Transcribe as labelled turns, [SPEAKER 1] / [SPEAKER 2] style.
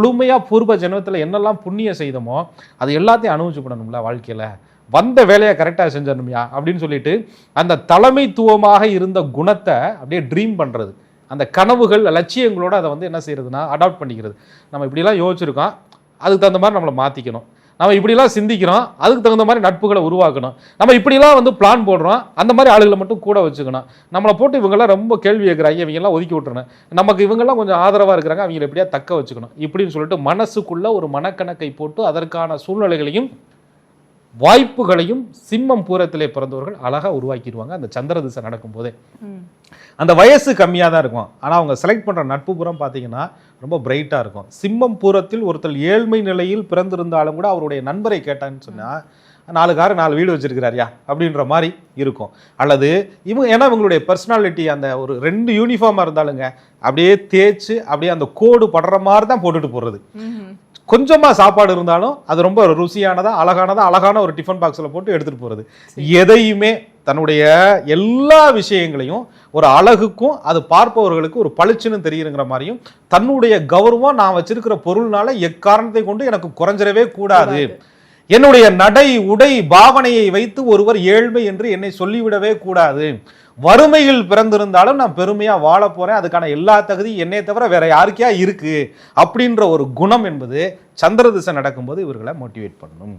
[SPEAKER 1] முழுமையாக பூர்வ ஜென்மத்தில் என்னெல்லாம் புண்ணியம் செய்தோமோ அது எல்லாத்தையும் அனுபவிச்சுப்படணும்ல வாழ்க்கையில். வந்த வேலையை கரெக்டாக செஞ்சிடணும்யா அப்படின்னு சொல்லிட்டு அந்த தலைமைத்துவமாக இருந்த குணத்தை அப்படியே ட்ரீம் பண்ணுறது அந்த கனவுகள் லட்சியங்களோட அதை வந்து என்ன செய்யறதுன்னா அடாப்ட் பண்ணிக்கிறது. நம்ம இப்படிலாம் யோசிச்சிருக்கோம். அதுக்கு தகுந்த மாதிரி நம்மளை மாற்றிக்கணும் நம்ம இப்படிலாம் சிந்திக்கிறோம் அதுக்கு தகுந்த மாதிரி நட்புகளை உருவாக்கணும். நம்ம இப்படிலாம் வந்து பிளான் போடுறோம் அந்த மாதிரி ஆளுகளை மட்டும் கூட வச்சுக்கணும். நம்மளை போட்டு இவங்கெல்லாம் ரொம்ப கேள்வி கேட்குறாங்க இவங்கெல்லாம் ஒதுக்கி விட்டுறணும். நமக்கு இவங்கெல்லாம் கொஞ்சம் ஆதரவாக இருக்கிறாங்க அவங்களை எப்படியா தக்க வச்சுக்கணும். இப்படின்னு சொல்லிட்டு மனசுக்குள்ள ஒரு மனக்கணக்கை போட்டு அதற்கான சூழ்நிலைகளையும் வாய்ப்புகளையும் சிம்மம் பூரத்திலே பிறந்தவர்கள் அழகா உருவாக்கிடுவாங்க. அந்த சந்திர திசை நடக்கும்போதே. அந்த வயசு கம்மியாக தான் இருக்கும். ஆனால் அவங்க செலக்ட் பண்ணுற நட்பு புறம் பார்த்தீங்கன்னா ரொம்ப பிரைட்டாக இருக்கும். சிம்மம் பூரத்தில் ஒருத்தர் ஏழ்மை நிலையில் பிறந்திருந்தாலும் கூட அவருடைய நண்பரை கேட்டான்னு சொன்னால் நாலு காரு நாலு வீடு வச்சிருக்கிறாரியா? அப்படின்ற மாதிரி இருக்கும். அல்லது இவங்க ஏன்னா இவங்களுடைய பர்சனாலிட்டி அந்த ஒரு ரெண்டு யூனிஃபார்மாக இருந்தாலுங்க அப்படியே தேய்ச்சு அப்படியே அந்த கோடு படுற மாதிரி தான் போட்டுட்டு போகிறது கொஞ்சமா சாப்பாடு இருந்தாலும் அது ரொம்ப ருசியானதா அழகானதா அழகான ஒரு டிஃபன் பாக்ஸ்ல போட்டு எடுத்துட்டு போறது. எதையுமே தன்னுடைய எல்லா விஷயங்களையும் ஒரு அழகுக்கும் அது பார்ப்பவர்களுக்கு ஒரு பளிச்சுன்னு தெரியுங்கிற மாதிரியும் தன்னுடைய கௌரவம் நான் வச்சிருக்கிற பொருள்னால எக்காரணத்தை கொண்டு எனக்கு குறைஞ்சிடவே கூடாது. என்னுடைய நடை உடை பாவனையை வைத்து ஒருவர் ஏழ்மை என்று என்னை சொல்லிவிடவே கூடாது. வறுமையில் பிறந்திருந்தாலும் நான் பெருமையாக வாழ போகிறேன் அதுக்கான எல்லா தகுதியும் என்னை தவிர வேற யாருக்கையா இருக்கு? அப்படின்ற ஒரு குணம் என்பது சந்திர திசை நடக்கும்போது இவர்களை மோட்டிவேட் பண்ணும்.